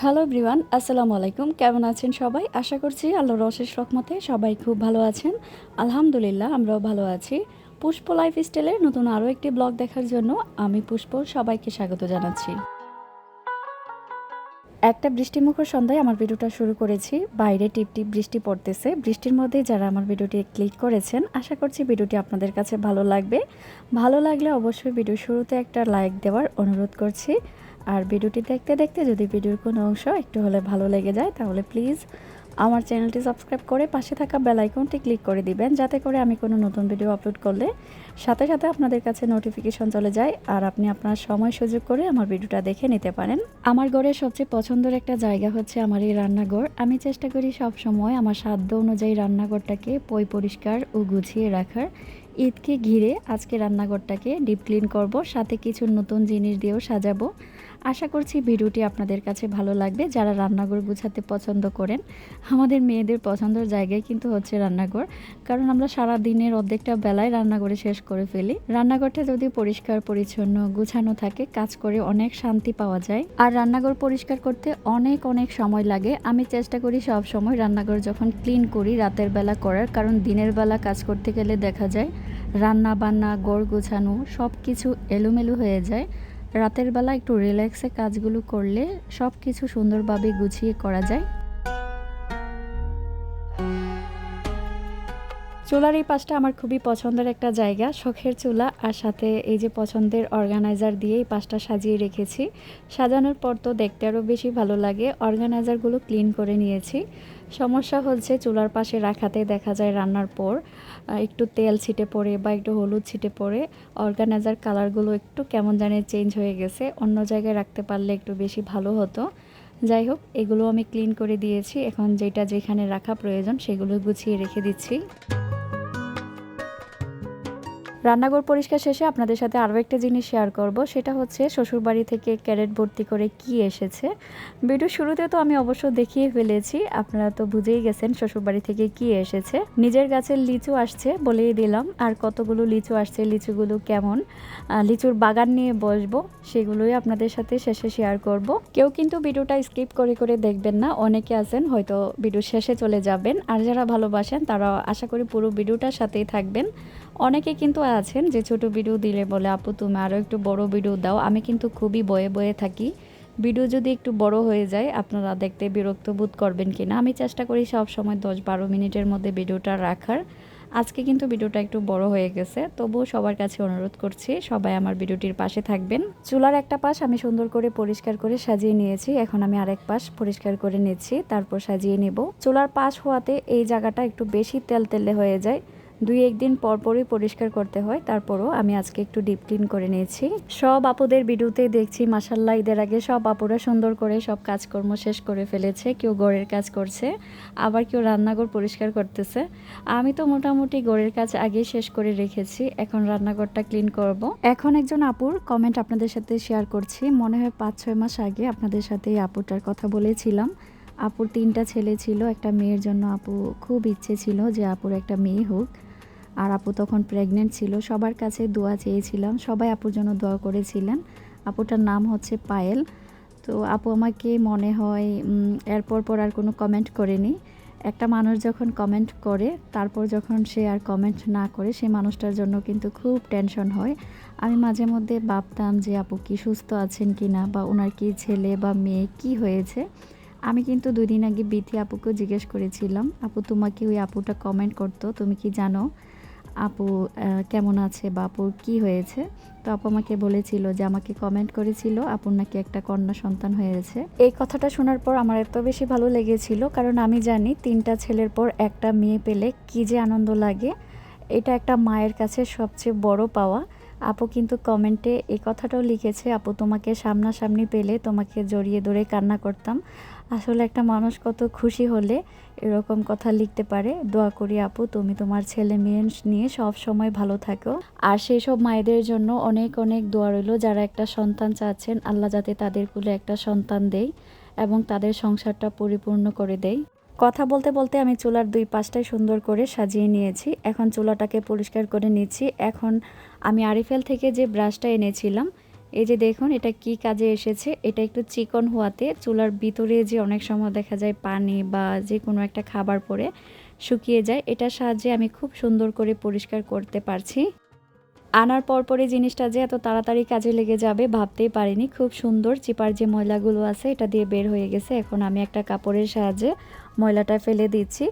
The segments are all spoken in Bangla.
হ্যালো ব্রিওয়ান আসসালামু আলাইকুম কেমন আছেন সবাই? আশা করছি আল্লাহর অশেষ রকমতে সবাই খুব ভালো আছেন। আলহামদুলিল্লাহ, আমরাও ভালো আছি। পুষ্প লাইফ স্টাইলের নতুন আরও একটি ব্লগ দেখার জন্য আমি পুষ্প সবাইকে স্বাগত জানাচ্ছি। একটা বৃষ্টিমুখর সন্ধ্যায় আমার ভিডিওটা শুরু করেছি। বাইরে টিপ টিপ বৃষ্টি পড়তেছে। বৃষ্টির মধ্যে যারা আমার ভিডিওটি ক্লিক করেছেন, আশা করছি ভিডিওটি আপনাদের কাছে ভালো লাগবে। ভালো লাগলে অবশ্যই ভিডিও শুরুতে একটা লাইক দেওয়ার অনুরোধ করছি। আর ভিডিওটি দেখতে দেখতে যদি ভিডিওর কোনো অংশ একটু হলে ভালো লেগে যায়, তাহলে প্লিজ আমার চ্যানেলটি সাবস্ক্রাইব করে পাশে থাকা বেল আইকনটি ক্লিক করে দিবেন, যাতে করে আমি কোনো নতুন ভিডিও আপলোড করলে সাথে সাথে আপনাদের কাছে নোটিফিকেশন চলে যায় আর আপনি আপনার সময় সুযোগ করে আমার ভিডিওটা দেখে নিতে পারেন। আমার ঘরের সবচেয়ে পছন্দের একটা জায়গা হচ্ছে আমার এই রান্নাঘর। আমি চেষ্টা করি সব সময় আমার সাধ্য অনুযায়ী রান্নাঘরটাকে পই পরিষ্কার ও গুছিয়ে রাখার। ঈদকে ঘিরে আজকে রান্নাঘরটাকে ডিপ ক্লিন করব, সাথে কিছু নতুন জিনিস দিয়েও সাজাবো। আশা করছি ভিডিওটি আপনাদের কাছে ভালো লাগবে। যারা রান্নাঘর গুছাতে পছন্দ করেন, আমাদের মেয়েদের পছন্দের জায়গায় কিন্তু হচ্ছে রান্নাঘর। কারণ আমরা সারা দিনের অর্ধেকটা বেলায় রান্নাঘরে শেষ করে ফেলি। রান্নাঘরটা যদি পরিষ্কার, পরিচ্ছন্ন, গুছানো থাকে, কাজ করে অনেক শান্তি পাওয়া যায়। আর রান্নাঘর পরিষ্কার করতে অনেক অনেক সময় লাগে। আমি চেষ্টা করি সব সময় রান্নাঘর যখন ক্লিন করি রাতের বেলা করার। কারণ দিনের বেলা কাজ করতে গেলে দেখা যায় রান্না বান্না গড় গোছানো সব কিছু এলোমেলো হয়ে যায়। রাতের বেলা একটু রিল্যাক্সে কাজগুলো করলে সব কিছু সুন্দরভাবে গুছিয়ে করা যায়। চুলার এই পাশটা আমার খুবই পছন্দের একটা জায়গা, শখের চুলা আর সাথে এই যে পছন্দের অর্গানাইজার দিয়ে এই পাশটা সাজিয়ে রেখেছি। সাজানোর পর তো দেখতে আরও বেশি ভালো লাগে। অর্গানাইজারগুলো ক্লিন করে নিয়েছি। সমস্যা হচ্ছে চুলার পাশে রাখাতে দেখা যায় রান্নার পর একটু তেল ছিটে পড়ে বা একটু হলুদ ছিটে পড়ে অর্গানাইজার কালারগুলো একটু কেমন জানে চেঞ্জ হয়ে গেছে, অন্য জায়গায় রাখতে পারলে একটু বেশি ভালো হতো। যাই হোক, এগুলো আমি ক্লিন করে দিয়েছি, এখন যেটা যেখানে রাখা প্রয়োজন সেগুলো গুছিয়ে রেখে দিচ্ছি। রান্নাঘর পরিষ্কার শেষে আপনাদের সাথে আরও একটা জিনিস শেয়ার করব। সেটা হচ্ছে শ্বশুরবাড়ি থেকে ক্যারেট ভর্তি করে কি এসেছে। ভিডিও শুরুতে তো আমি অবশ্য দেখিয়ে ফেলেছি, আপনারা তো বুঝেই গেছেন শ্বশুরবাড়ি থেকে কি এসেছে। নিজের গাছের লিচু আসছে বলেই দিলাম, আর কতগুলো লিচু আসছে, লিচুগুলো কেমন লিচুর বাগান নিয়ে বসবো, সেগুলোই আপনাদের সাথে শেষে শেয়ার করব। কেউ কিন্তু ভিডিওটা স্কিপ করে করে দেখবেন না, অনেকে আছেন হয়তো ভিডিও শেষে চলে যাবেন, আর যারা ভালোবাসেন তারা আশা করি পুরো ভিডিওটার সাথেই থাকবেন। অনেকে কিন্তু আছেন যে ছোট ভিডিও দিলে বলে, আপু, তুমি আরও একটু বড় ভিডিও দাও। আমি কিন্তু খুবই বয়ে বয়ে থাকি। ভিডিও যদি একটু বড় হয়ে যায়, আপনারা দেখতে বিরক্ত বোধ করবেন কি না? আমি চেষ্টা করি সব সময় দশ বারো মিনিটের মধ্যে ভিডিওটা রাখার। আজকে কিন্তু ভিডিওটা একটু বড় হয়ে গেছে, তবুও সবার কাছে অনুরোধ করছি, সবাই আমার ভিডিওটির পাশে থাকবেন। চুলার একটা পাশ আমি সুন্দর করে পরিষ্কার করে সাজিয়ে নিয়েছি। এখন আমি আরেক পাশ পরিষ্কার করে নিচ্ছি, তারপর সাজিয়ে নেব। চুলার পাশ হওয়াতে এই জায়গাটা একটু বেশি তেল তেলে হয়ে যায়। দুই একদিন পরপরই পরিষ্কার করতে হয়, তারপরও আমি আজকে একটু ডিপ ক্লিন করে নিয়েছি। সব আপুদের ভিডিওতে দেখছি মাসাল্লাহ ঈদের আগে সব আপুরা সুন্দর করে সব কাজকর্ম শেষ করে ফেলেছে, কেউ গড়ের কাজ করছে, আবার কেউ রান্নাঘর পরিষ্কার করতেছে। আমি তো মোটামুটি গড়ের কাজ আগেই শেষ করে রেখেছি, এখন রান্নাঘরটা ক্লিন করব। এখন একজন আপুর কমেন্ট আপনাদের সাথে শেয়ার করছি। মনে হয় পাঁচ, ছয় মাস আগে আপনাদের সাথে এই আপুটার কথা বলেছিলাম। আপুর তিনটা ছেলে ছিল, একটা মেয়ের জন্য আপু খুব ইচ্ছে ছিল যে আপুর একটা মেয়ে হোক। আর আপু তখন প্রেগনেন্ট ছিল, সবার কাছে দোয়া চেয়েছিলাম, সবাই আপুর জন্য দোয়া করেছিলেন। আপুটার নাম হচ্ছে পায়েল। তো আপু আমাকে মনে হয় এরপর পর আর কোনো কমেন্ট করেনি। একটা মানুষ যখন কমেন্ট করে, তারপর যখন সে আর কমেন্ট না করে সেই মানুষটার জন্য কিন্তু খুব টেনশন হয়। আমি মাঝে মধ্যে ভাবতাম যে আপু কি সুস্থ আছেন কি না বা ওনার কি ছেলে বা মেয়ে, কি হয়েছে? আমি কিন্তু দুই দিন আগে বিথি আপুকেও জিজ্ঞেস করেছিলাম, আপু, তোমাকে ওই আপুটা কমেন্ট করতো, তুমি কি জানো? আপু কেমন আছে বা আপুর কী হয়েছে? তো আপু আমাকে বলেছিল যে আমাকে কমেন্ট করেছিল, আপুর নাকি একটা কন্যা সন্তান হয়েছে। এই কথাটা শোনার পর আমার এত বেশি ভালো লেগেছিল, কারণ আমি জানি তিনটা ছেলের পর একটা মেয়ে পেলে কী যে আনন্দ লাগে। এটা একটা মায়ের কাছে সবচেয়ে বড় পাওয়া। আপু কিন্তু কমেন্টে এই কথাটাও লিখেছে, আপু, তোমাকে সামনাসামনি পেলে তোমাকে জড়িয়ে ধরে কান্না করতাম। আসলে একটা মানুষ কত খুশি হলে এরকম কথা লিখতে পারে। দোয়া করি আপু, তুমি তোমার ছেলে মেয়ে নিয়ে সব সময় ভালো থাকো। আর সেই সব মায়েদের জন্য অনেক অনেক দোয়া রইল। যারা একটা সন্তান চাচ্ছেন, আল্লাহ যাতে তাদের কুলে একটা সন্তান দেয় এবং তাদের সংসারটা পরিপূর্ণ করে দেয় কথা বলতে বলতে আমি চুলার দুই পাশটাই সুন্দর করে সাজিয়ে নিয়েছি। এখন চুলাটাকে পরিষ্কার করে নিচ্ছি। এখন আমি আরিফেল থেকে যে ব্রাশটা এনেছিলাম, এই যে দেখুন এটা কি কাজে এসেছে, এটা একটু চিকন হওয়াতে চুলার ভিতরে যে অনেক সময় দেখা যায় পানি বা যে কোনো একটা খাবার পরে শুকিয়ে যায়, এটার সাহায্যে আমি খুব সুন্দর করে পরিষ্কার করতে পারছি। আনার পর পরে জিনিসটা যে এত তাড়াতাড়ি কাজে লেগে যাবে ভাবতেই পারিনি, খুব সুন্দর চিপার যে ময়লাগুলো আছে এটা দিয়ে বের হয়ে গেছে, এখন আমি একটা কাপড়ের সাহায্যে ময়লাটা ফেলে দিচ্ছি।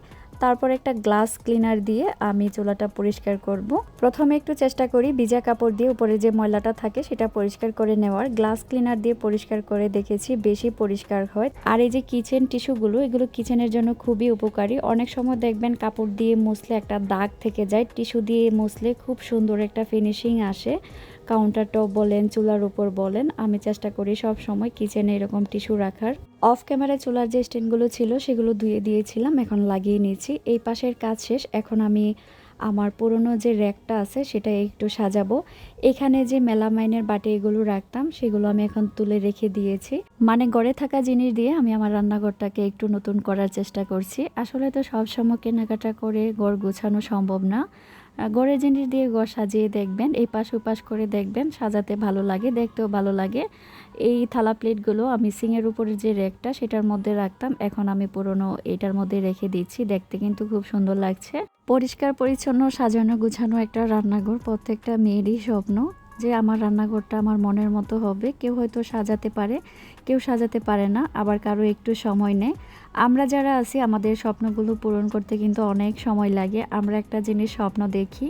তারপর একটা গ্লাস ক্লিনার দিয়ে আমি চুলাটা পরিষ্কার করব। প্রথমে একটু চেষ্টা করি ভিজা কাপড় দিয়ে উপরে যে ময়লাটা থাকে সেটা পরিষ্কার করে নেওয়ার। গ্লাস ক্লিনার দিয়ে পরিষ্কার করে দেখেছি বেশি পরিষ্কার হয়। আর এই যে কিচেন টিস্যুগুলো এগুলো কিচেনের জন্য খুবই উপকারী। অনেক সময় দেখবেন কাপড় দিয়ে মুছলে একটা দাগ থেকে যায়। টিস্যু দিয়ে মুছলে খুব সুন্দর একটা ফিনিশিং আসে। কাউন্টার টপ বলেন, চুলার উপর বলেন, আমি চেষ্টা করি সব সময় কিচেনে এরকম টিস্যু রাখার। অফ ক্যামেরায় চুলার যে স্ট্যান্ডগুলো ছিল, সেগুলো ধুয়ে দিয়েছিলাম, এখন লাগিয়ে নিয়েছি। এই পাশের কাজ শেষ, এখন আমি আমার পুরনো যে র্যাকটা আছে, সেটা একটু সাজাবো। এখানে যে মেলামাইনের বাটি এগুলো রাখতাম, সেগুলো আমি এখন তুলে রেখে দিয়েছি। মানে গড়ে থাকা জিনিস দিয়ে আমি আমার রান্নাঘরটাকে একটু নতুন করার চেষ্টা করছি। আসলে তো সবসময় কেনাকাটা করে গড় গোছানো সম্ভব না। গড়ের জিনিস দিয়ে গড় সাজিয়ে দেখবেন, এই পাশ ওপাশ করে দেখবেন, সাজাতে ভালো লাগে, দেখতেও ভালো লাগে। এই থালা প্লেটগুলো আমি সিংয়ের উপরে যে র্যাকটা সেটার মধ্যে রাখতাম, এখন আমি পুরনো এটার মধ্যে রেখে দিচ্ছি, দেখতে কিন্তু খুব সুন্দর লাগছে। পরিষ্কার, পরিচ্ছন্ন, সাজানো, গুছানো একটা রান্নাঘর, প্রত্যেকটা মেয়েরই স্বপ্ন যে আমার রান্নাঘরটা আমার মনের মতো হবে, কেউ হয়তো সাজাতে পারে কেউ সাজাতে পারে না, আবার কারও একটু সময় নেয়। আমরা যারা আছি, আমাদের স্বপ্নগুলো পূরণ করতে কিন্তু অনেক সময় লাগে। আমরা একটা জিনিস স্বপ্ন দেখি,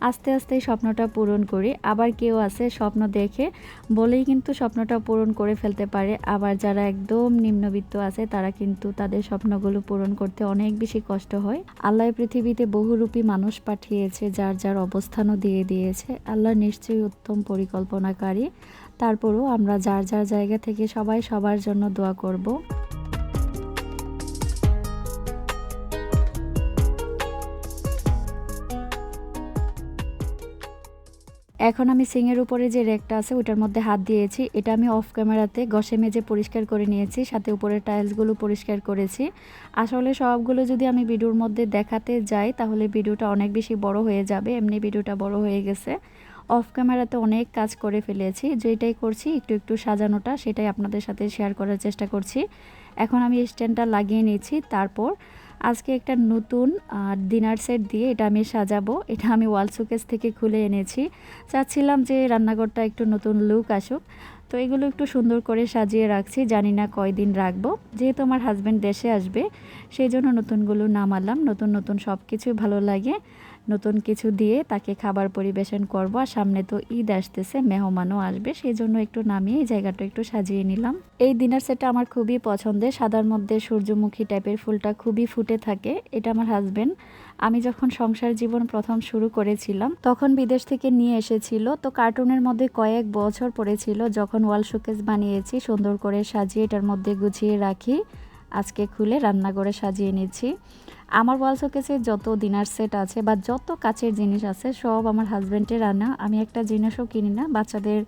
আস্তে আস্তে স্বপ্নটা পূরণ করি। আবার কেউ আছে, স্বপ্ন দেখে বলেই কিন্তু স্বপ্নটা পূরণ করে ফেলতে পারে। আবার যারা একদম নিম্নবিত্ত আছে, তারা কিন্তু তাদের স্বপ্নগুলো পূরণ করতে অনেক বেশি কষ্ট হয়। আল্লাহ পৃথিবীতে বহুরূপী মানুষ পাঠিয়েছে, যার যার অবস্থানও দিয়ে দিয়েছে। আল্লাহ নিশ্চয়ই উত্তম পরিকল্পনাকারী। তারপরও আমরা যার যার জায়গা থেকে সবাই সবার জন্য দোয়া করব। এখন আমি সিংয়ের উপরে যে রেকটা আছে ওটার মধ্যে হাত দিয়েছি। এটা আমি অফ ক্যামেরাতে গসে মেজে পরিষ্কার করে নিয়েছি, সাথে উপরে টাইলসগুলো পরিষ্কার করেছি। আসলে সবগুলো যদি আমি ভিডিওর মধ্যে দেখাতে যাই, তাহলে ভিডিওটা অনেক বেশি বড় হয়ে যাবে, এমনি ভিডিওটা বড় হয়ে গেছে। অফ ক্যামেরাতে অনেক কাজ করে ফেলেছি। যেটাই করছি, একটু একটু সাজানোটা, সেটাই আপনাদের সাথে শেয়ার করার চেষ্টা করছি। এখন আমি স্ট্যান্ডটা লাগিয়ে নিয়েছি। তারপর আজকে একটা নতুন ডিনার সেট দিয়ে এটা আমি সাজাবো। এটা আমি ওয়াল শোকেস থেকে খুলে এনেছি। চাচ্ছিলাম যে রান্নাঘরটা একটু নতুন লুক আসুক। তো এগুলো একটু সুন্দর করে সাজিয়ে রাখছি। জানি না কয়দিন রাখব। যেহেতু আমার হাজব্যান্ড দেশে আসবে, সেই জন্য নতুনগুলো নামালাম। নতুন নতুন সব কিছু ভালো লাগে। নতুন কিছু দিয়ে তাকে খাবার পরিবেশন করব। আর সামনে তো ঈদ আসতেছে, মেহমানও আসবে সেই জন্য একটু নামিয়ে এই জায়গাটা একটু সাজিয়ে নিলাম। এই ডিনার সেটটা আমার খুবই পছন্দের, সাদার মধ্যে সূর্যমুখী টাইপের ফুলটা খুবই ফুটে থাকে, এটা আমার হাজব্যান্ড আমি যখন সংসার জীবন প্রথম শুরু করেছিলাম, তখন বিদেশ থেকে নিয়ে এসেছিল, তো কার্টুনের মধ্যে কয়েক বছর পড়েছিল, যখন ওয়াল শোকেস বানিয়েছি, সুন্দর করে সাজিয়ে এটার মধ্যে গুছিয়ে রাখি, আজকে খুলে রান্না করে সাজিয়ে নিচ্ছি। আমার ওয়াল শোকেসে যত ডিনার সেট আছে বা যত কাচের জিনিস আছে, সব আমার হাজব্যান্ডের আনা। আমি একটা জিনিসও কিনি না। বাচ্চাদের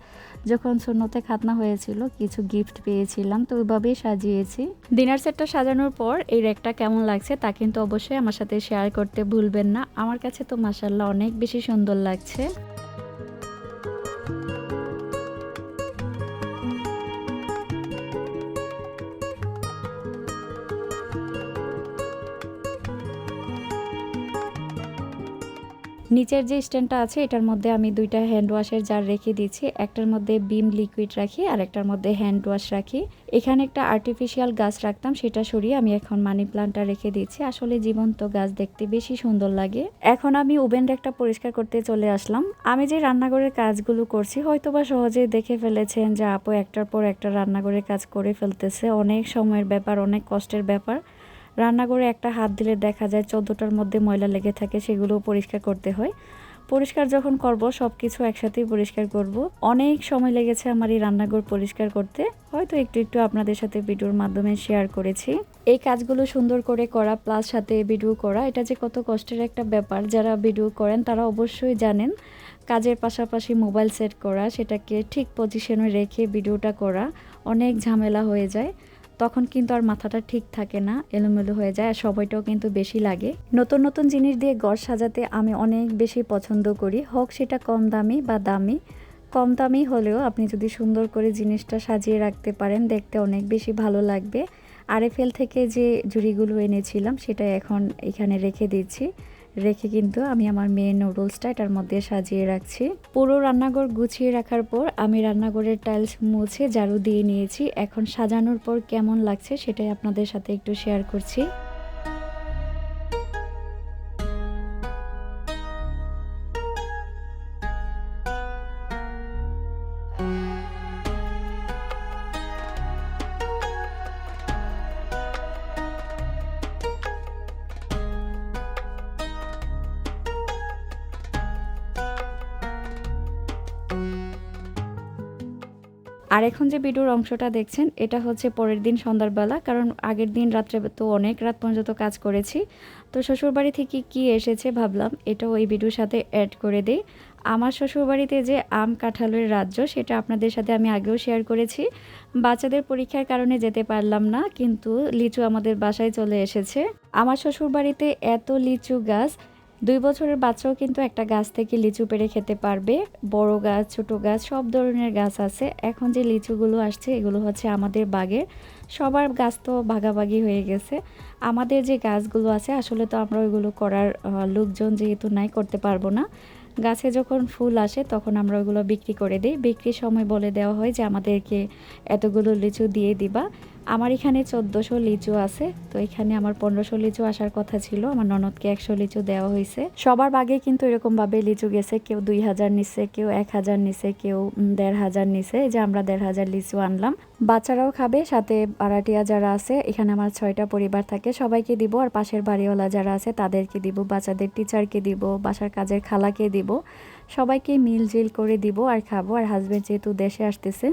যখন শূন্যতে খাতনা হয়েছিল, কিছু গিফট পেয়েছিলাম, তো ওইভাবেই সাজিয়েছি। ডিনার সেটটা সাজানোর পর এই র্যাকটা কেমন লাগছে তা কিন্তু অবশ্যই আমার সাথে শেয়ার করতে ভুলবেন না। আমার কাছে তো মাসাল্লাহ অনেক বেশি সুন্দর লাগছে। নিচের যে স্ট্যান্ডটা আছে, এটার মধ্যে আমি দুইটা হ্যান্ড ওয়াশের জার রেখে দিচ্ছি একটার মধ্যে বিম লিকুইড রাখি, আর একটার মধ্যে হ্যান্ড ওয়াশ রাখি। এখানে একটা আর্টিফিশিয়াল গাছ রাখতাম, সেটা সরিয়ে আমি এখন মানি প্লান্টটা রেখে দিচ্ছি আসলে জীবন্ত গাছ দেখতে বেশি সুন্দর লাগে। এখন আমি ওভেন একটা পরিষ্কার করতে চলে আসলাম। আমি যে রান্নাঘরের কাজগুলো করছি হয়তো বা সহজে দেখে ফেলেছেন যে আপু একটার পর একটা রান্নাঘরের কাজ করে ফেলতেছে। অনেক সময়ের ব্যাপার, অনেক কষ্টের ব্যাপার। রান্নাঘরে একটা হাত দিলে দেখা যায় চোদ্দোটার মধ্যে ময়লা লেগে থাকে সেগুলো পরিষ্কার করতে হয়। পরিষ্কার যখন করব সব কিছু একসাথেই পরিষ্কার করব। অনেক সময় লেগেছে আমার এই রান্নাঘর পরিষ্কার করতে। হয়তো একটু একটু আপনাদের সাথে ভিডিওর মাধ্যমে শেয়ার করেছি। এই কাজগুলো সুন্দর করে করা প্লাস সাথে ভিডিও করা, এটা যে কত কষ্টের একটা ব্যাপার। যারা ভিডিও করেন, তারা অবশ্যই জানেন, কাজের পাশাপাশি মোবাইল সেট করা, সেটাকে ঠিক পজিশনে রেখে ভিডিওটা করা অনেক ঝামেলা হয়ে যায়। তখন কিন্তু আর মাথাটা ঠিক থাকে না, এলোমেলো হয়ে যায় আর সময়টাও কিন্তু বেশি লাগে। নতুন নতুন জিনিস দিয়ে ঘর সাজাতে আমি অনেক বেশি পছন্দ করি। হোক সেটা কম দামি বা দামি, কম দামি হলেও আপনি যদি সুন্দর করে জিনিসটা সাজিয়ে রাখতে পারেন, দেখতে অনেক বেশি ভালো লাগবে। আরএফএল থেকে যে জুড়িগুলো এনেছিলাম সেটা এখন এখানে রেখে দিচ্ছি। রেখে কিন্তু আমি আমার মেয়ে নুডলসটা এটার মধ্যে সাজিয়ে রাখছি। পুরো রান্নাঘর গুছিয়ে রাখার পর আমি রান্নাঘরের টাইলস মুছে ঝাড়ু দিয়ে নিয়েছি। এখন সাজানোর পর কেমন লাগছে সেটাই আপনাদের সাথে একটু শেয়ার করছি। আর এখন যে ভিডিওর অংশটা দেখছেন, এটা হচ্ছে পরের দিন সন্ধ্যাবেলা কারণ আগের দিন রাত্রে তো অনেক রাত পর্যন্ত কাজ করেছি। তো শ্বশুরবাড়ি থেকে কি এসেছে ভাবলাম, এটাও এই ভিডিওর সাথে অ্যাড করে দিই। আমার শ্বশুরবাড়িতে যে আম কাঁঠালের রাজ্য, সেটা আপনাদের সাথে আমি আগেও শেয়ার করেছি। বাচ্চাদের পরীক্ষার কারণে যেতে পারলাম না, কিন্তু লিচু আমাদের বাসায় চলে এসেছে। আমার শ্বশুরবাড়িতে এত লিচু গাছ দুই বছরের বাচ্চাও কিন্তু একটা গাছ থেকে লিচু পেড়ে খেতে পারবে। বড় গাছ, ছোট গাছ, সব ধরনের গাছ আছে। এখন যে লিচুগুলো আসছে, এগুলো হচ্ছে আমাদের বাগের সবার গাছ তো ভাগাভাগি হয়ে গেছে। আমাদের যে গাছগুলো আছে, আসলে তো আমরা ওইগুলো করার লোকজন যেহেতু নাই, করতে পারব না। গাছে যখন ফুল আসে, তখন আমরা ওইগুলো বিক্রি করে দিই। বিক্রির সময় বলে দেওয়া হয় যে, আমাদেরকে এতগুলো লিচু দিয়ে দিবা। আমার এখানে চোদ্দোশো লিচু আছে, তো এখানে আমার পনেরোশো লিচু আসার কথা ছিল, আমার ননদকে একশো লিচু দেওয়া হয়েছে। সবার বাগে কিন্তু এরকমভাবে লিচু গেছে, কেউ দুই হাজার নিছে, কেউ এক হাজার নিছে, কেউ দেড় হাজার নিছে যে আমরা দেড় হাজার লিচু আনলাম। বাচ্চারাও খাবে, সাথে পাড়াটিয়া যারা আছে, এখানে আমার ছয়টা পরিবার থাকে, সবাইকে দিব, আর পাশের বাড়িওয়ালা যারা আছে, তাদেরকে দিব, বাচ্চাদের টিচারকে দিব, বাসার কাজের খালাকে দিব, সবাইকে মিলজিল করে দিব আর খাব, আর হাজব্যান্ড যেহেতু দেশে আসতেছে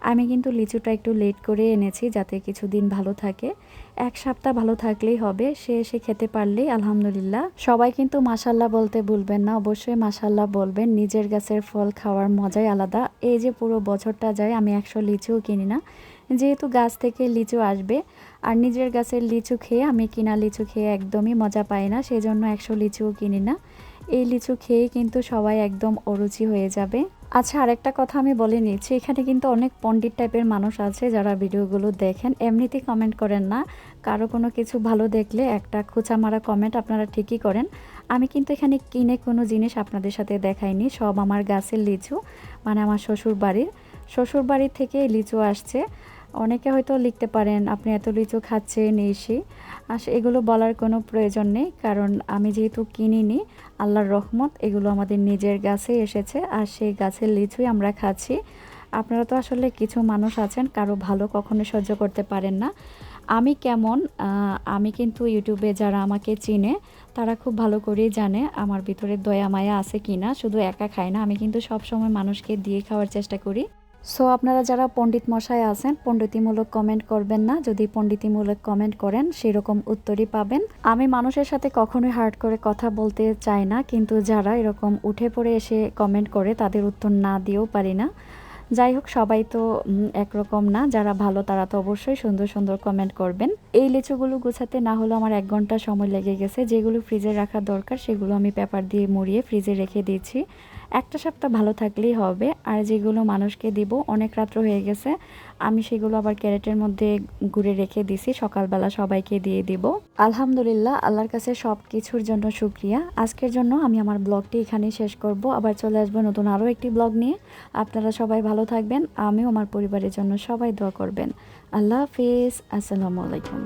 আমি কিন্তু লিচুটা একটু লেট করে এনেছি যাতে কিছুদিন ভালো থাকে। এক সপ্তাহ ভালো থাকলেই হবে, সে এসে খেতে পারলেই আলহামদুলিল্লাহ। সবাই কিন্তু মাসাল্লাহ বলতে ভুলবেন না, অবশ্যই মাসাল্লাহ বলবেন, নিজের গাছের ফল খাওয়ার মজাই আলাদা। এই যে পুরো বছরটা যায়, আমি একশো লিচুও কিনি না। যেহেতু গাছ থেকে লিচু আসবে, আর নিজের গাছের লিচু খেয়ে, আমি কিনা লিচু খেয়ে একদমই মজা পাই না, সেজন্য একশো লিচুও কিনি না। এই লিচু খেয়ে কিন্তু সবাই একদম অরুচি হয়ে যাবে। আচ্ছা আরেকটা কথা আমি বলে নিচ্ছি, এখানে কিন্তু অনেক পণ্ডিত টাইপের মানুষ আছে যারা ভিডিওগুলো দেখেন, এমনিতে কমেন্ট করেন না। কারও কোনো কিছু ভালো দেখলে একটা খোঁচা মারা কমেন্ট আপনারা ঠিকই করেন। আমি কিন্তু এখানে কিনে কোনো জিনিস আপনাদের সাথে দেখাইনি, সব আমার গাছের লিচু মানে আমার শ্বশুর বাড়ির শ্বশুর বাড়ির থেকে লিচু আসছে। অনেকে হয়তো লিখতে পারেন, আপনি এত লিচু খাচ্ছেন এসে আস, এগুলো বলার কোনো প্রয়োজন নেই, কারণ আমি যেহেতু কিনিনি, আল্লাহর রহমত, এগুলো আমাদের নিজের গাছে এসেছে, আর সেই গাছের লিচুই আমরা খাচ্ছি। আপনারা তো আসলে কিছু মানুষ আছেন, কারও ভালো কখনো সহ্য করতে পারেন না। আমি কেমন আমি কিন্তু ইউটিউবে যারা আমাকে চিনে, তারা খুব ভালো করেই জানে আমার ভিতরে দয়া মায়া আছে কি না শুধু একা খায় না, আমি কিন্তু সব সময় মানুষকে দিয়ে খাওয়ার চেষ্টা করি। সো আপনারা যারা পণ্ডিত মশাই আছেন, পণ্ডিতিমূলক কমেন্ট করবেন না। যদি পণ্ডিতিমূলক কমেন্ট করেন, সেরকম উত্তরই পাবেন। আমি মানুষের সাথে কখনোই হার্ড করে কথা বলতে চাই না, কিন্তু যারা এরকম উঠে পড়ে এসে কমেন্ট করে, তাদের উত্তর না দিয়েও পারি না। যাই হোক, সবাই তো একরকম না। যারা ভালো, তারা তো অবশ্যই সুন্দর সুন্দর কমেন্ট করবেন। এই লিচুগুলো গুছাতে না হলেও আমার এক ঘণ্টা সময় লেগে গেছে। যেগুলো ফ্রিজে রাখা দরকার, সেগুলো আমি পেপার দিয়ে মুড়িয়ে ফ্রিজে রেখে দিয়েছি। একটা সপ্তাহ ভালো থাকলেই হবে। আর যেগুলো মানুষকে দিব, অনেক রাত্র হয়ে গেছে। আমি সেগুলো আবার ক্যারেটের মধ্যে ঘুরে রেখে দিছি, সকালবেলা সবাইকে দিয়ে দিব। আলহামদুলিল্লাহ, আল্লাহর কাছে সব কিছুর জন্য শুক্রিয়া। আজকের জন্য আমি আমার ব্লগটি এখানেই শেষ করব। আবার চলে আসব নতুন আরও একটি ব্লগ নিয়ে। আপনারা সবাই ভালো থাকবেন, আমিও আমার পরিবারের জন্য সবাই দোয়া করবেন। আল্লাহ হাফিজ, আসসালামু আলাইকুম।